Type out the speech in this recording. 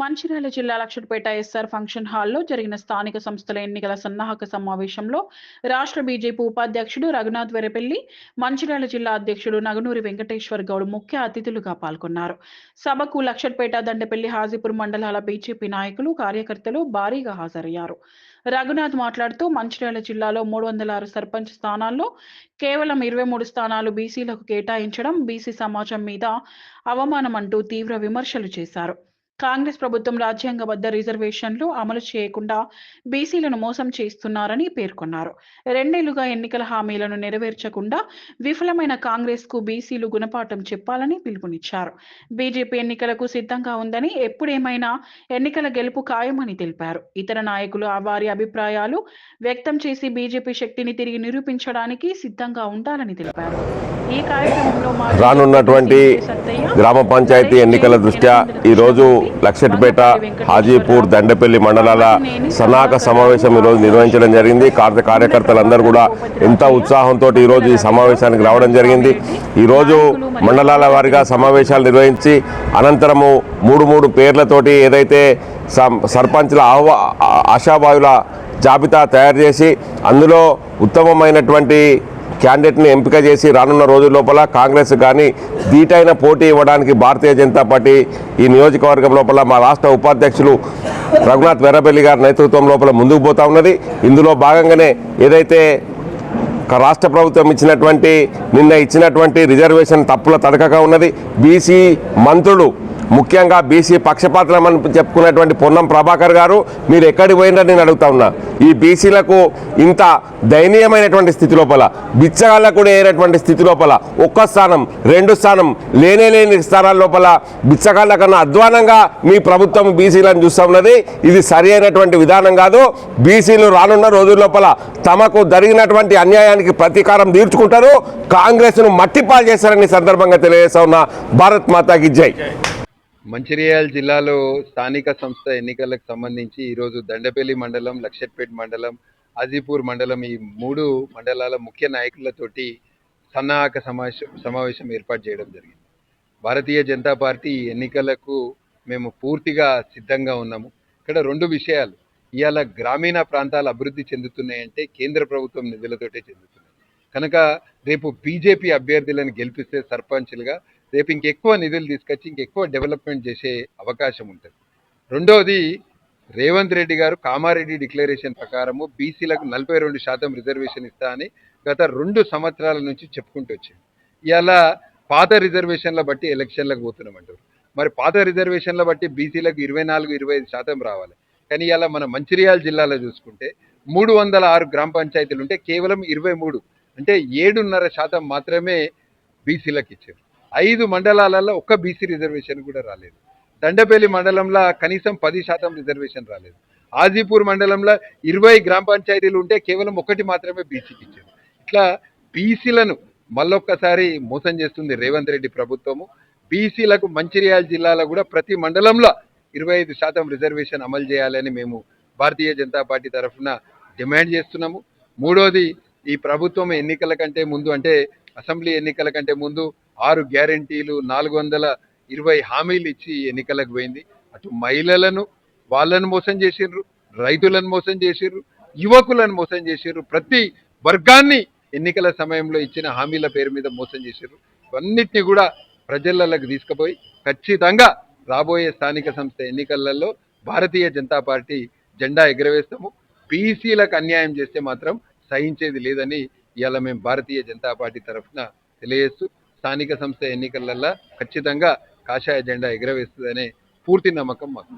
మంచిర్యాల జిల్లా Lakshapeta SR function హాల్లో జరిగిన స్థానిక సంస్థల ఎన్నికల సన్నాహక సమావేశంలో రాష్ట్ర బీజేపీ ఉపాధ్యక్షుడు రఘునాథ్ వెరపెల్లి మంచిర్యాల జిల్లా అధ్యక్షుడు నగనూరి వెంకటేశ్వర్ గౌడ్ ముఖ్య అతిథులుగా పాల్గొన్నారు. సభకు లక్షపేట దండపల్లి హాజీపూర్ మండలాల బీజేపీ నాయకులు కార్యకర్తలు భారీగా హాజరయ్యారు. రఘునాథ్ మాట్లాడుతూ మంచిర్యాల జిల్లాలో మూడు వందల ఆరు సర్పంచ్ స్థానాల్లో కేవలం ఇరవై మూడు స్థానాలు బీసీలకు కేటాయించడం బీసీ సమాజం మీద అవమానం అంటూ తీవ్ర విమర్శలు చేశారు. కాంగ్రెస్ ప్రభుత్వం రాజ్యాంగబద్ధ రిజర్వేషన్లు అమలు చేయకుండా బీసీలను మోసం చేస్తున్నారని పేర్కొన్నారు. రెండేళ్ళుగా ఎన్నికల హామీలను నెరవేర్చకుండా విఫలమైన కాంగ్రెస్కు బీసీలు గుణపాఠం చెప్పాలని పిలుపునిచ్చారు. బీజేపీ ఎన్నికలకు సిద్ధంగా ఉందని ఎప్పుడేమైనా ఎన్నికల గెలుపు ఖాయమని తెలిపారు. ఇతర నాయకులు ఆ వారి అభిప్రాయాలు వ్యక్తం చేసి బీజేపీ శక్తిని తిరిగి నిరూపించడానికి సిద్ధంగా ఉండాలని తెలిపారు. రానున్నటువంటి గ్రామ పంచాయతీ ఎన్నికల దృష్ట్యా ఈరోజు లక్షటిపేట హాజీపూర్ దండపల్లి మండలాల సన్నాహక సమావేశం ఈరోజు నిర్వహించడం జరిగింది. కార్య కార్యకర్తలందరూ కూడా ఎంత ఉత్సాహంతో ఈరోజు ఈ సమావేశానికి రావడం జరిగింది. ఈరోజు మండలాల వారీగా సమావేశాలు నిర్వహించి అనంతరము మూడు మూడు పేర్లతోటి ఏదైతే సర్పంచ్ల ఆహ్వా ఆశావాయుల జాబితా తయారు చేసి అందులో ఉత్తమమైనటువంటి క్యాండిడేట్ని ఎంపిక చేసి రానున్న రోజుల లోపల కాంగ్రెస్ కానీ దీటైన పోటీ ఇవ్వడానికి భారతీయ జనతా పార్టీ ఈ నియోజకవర్గం లోపల మా రాష్ట్ర ఉపాధ్యక్షులు రఘునాథ్ వెర్రబెల్లి గారి నేతృత్వం లోపల ముందుకు పోతా ఉన్నది. ఇందులో భాగంగానే ఏదైతే రాష్ట్ర ప్రభుత్వం ఇచ్చినటువంటి నిన్న ఇచ్చినటువంటి రిజర్వేషన్ తప్పుల తడకగా ఉన్నది. బీసీ మంత్రులు ముఖ్యంగా బీసీ పక్షపాతమని చెప్పుకున్నటువంటి పొన్నం ప్రభాకర్ గారు మీరు ఎక్కడికి పోయినారని నేను అడుగుతా ఉన్నా. ఈ బీసీలకు ఇంత దయనీయమైనటువంటి స్థితి లోపల బిచ్చగాళ్ళకు కూడా అయినటువంటి స్థితి లోపల ఒక్క స్థానం రెండు స్థానం లేనే లేని స్థానాల లోపల బిచ్చగాళ్ళ కన్నా అధ్వానంగా మీ ప్రభుత్వం బీసీలను చూస్తూ ఉన్నది. ఇది సరి అయినటువంటి విధానం కాదు. బీసీలు రానున్న రోజుల లోపల తమకు జరిగినటువంటి అన్యాయానికి ప్రతీకారం తీర్చుకుంటారు. కాంగ్రెస్ను మట్టిపాలు చేస్తారని సందర్భంగా తెలియజేస్తా ఉన్న. భారత్ మాతాకి జై. మంచిర్యాల జిల్లాలో స్థానిక సంస్థ ఎన్నికలకు సంబంధించి ఈరోజు దండపల్లి మండలం లక్షట్పేట్ మండలం ఆజీపూర్ మండలం ఈ మూడు మండలాల ముఖ్య నాయకులతోటి సన్నాహక సమావేశం సమావేశం ఏర్పాటు చేయడం జరిగింది. భారతీయ జనతా పార్టీ ఎన్నికలకు మేము పూర్తిగా సిద్ధంగా ఉన్నాము. ఇక్కడ రెండు విషయాలు. ఇవాళ గ్రామీణ ప్రాంతాలు అభివృద్ధి చెందుతున్నాయంటే కేంద్ర ప్రభుత్వం నిధులతోటే చెందుతున్నాయి. కనుక రేపు బీజేపీ అభ్యర్థులను గెలిపిస్తే సర్పంచ్లుగా రేపు ఇంకెక్కువ నిధులు తీసుకొచ్చి ఇంకెక్కువ డెవలప్మెంట్ చేసే అవకాశం ఉంటుంది. రెండవది రేవంత్ రెడ్డి గారు కామారెడ్డి డిక్లరేషన్ ప్రకారము బీసీలకు నలభై రెండు శాతం రిజర్వేషన్ ఇస్తా అని గత రెండు సంవత్సరాల నుంచి చెప్పుకుంటూ వచ్చింది ఇలా పాత రిజర్వేషన్ల బట్టి ఎలక్షన్లకు పోతున్నామంటారు. మరి పాత రిజర్వేషన్ల బట్టి బీసీలకు ఇరవై నాలుగు ఇరవై ఐదు శాతం రావాలి. కానీ ఇలా మన మంచిర్యాల జిల్లాలో చూసుకుంటే మూడు వందల ఆరు గ్రామ పంచాయతీలు ఉంటే కేవలం ఇరవై మూడు అంటే ఏడున్నర శాతం మాత్రమే బీసీలకు ఇచ్చారు. ఐదు మండలాలలో ఒక్క బీసీ రిజర్వేషన్ కూడా రాలేదు. దండపల్లి మండలంలో కనీసం పది శాతం రిజర్వేషన్ రాలేదు. ఆజీపూర్ మండలంలో ఇరవై గ్రామ పంచాయతీలు ఉంటే కేవలం ఒకటి మాత్రమే బీసీకి ఇచ్చారు. ఇట్లా బీసీలను మళ్ళొక్కసారి మోసం చేస్తుంది రేవంత్ రెడ్డి ప్రభుత్వము. బీసీలకు మంచిర్యాల జిల్లాలో కూడా ప్రతి మండలంలో ఇరవై ఐదు శాతం రిజర్వేషన్ అమలు చేయాలని మేము భారతీయ జనతా పార్టీ తరఫున డిమాండ్ చేస్తున్నాము. మూడోది ఈ ప్రభుత్వం ఎన్నికల కంటే ముందు అంటే అసెంబ్లీ ఎన్నికల కంటే ముందు ఆరు గ్యారంటీలు నాలుగు వందల ఇరవై హామీలు ఇచ్చి ఎన్నికలకు పోయింది. అటు మహిళలను వాళ్ళను మోసం చేసిండ్రు రైతులను మోసం చేసిర్రు యువకులను మోసం చేసిర్రు ప్రతి వర్గాన్ని ఎన్నికల సమయంలో ఇచ్చిన హామీల పేరు మీద మోసం చేసిర్రు. ఇవన్నిటిని కూడా ప్రజలలోకి తీసుకుపోయి ఖచ్చితంగా రాబోయే స్థానిక సంస్థ ఎన్నికలలో భారతీయ జనతా పార్టీ జెండా ఎగరవేస్తాము. పీసీలకు అన్యాయం చేస్తే మాత్రం సహించేది లేదని ఇవాళ మేము భారతీయ జనతా పార్టీ తరఫున తెలియజేస్తూ స్థానిక సంస్థ ఎన్నికలలో ఖచ్చితంగా కాషాయ జెండా ఎగరవేస్తుందనే పూర్తి నమ్మకం మాకు.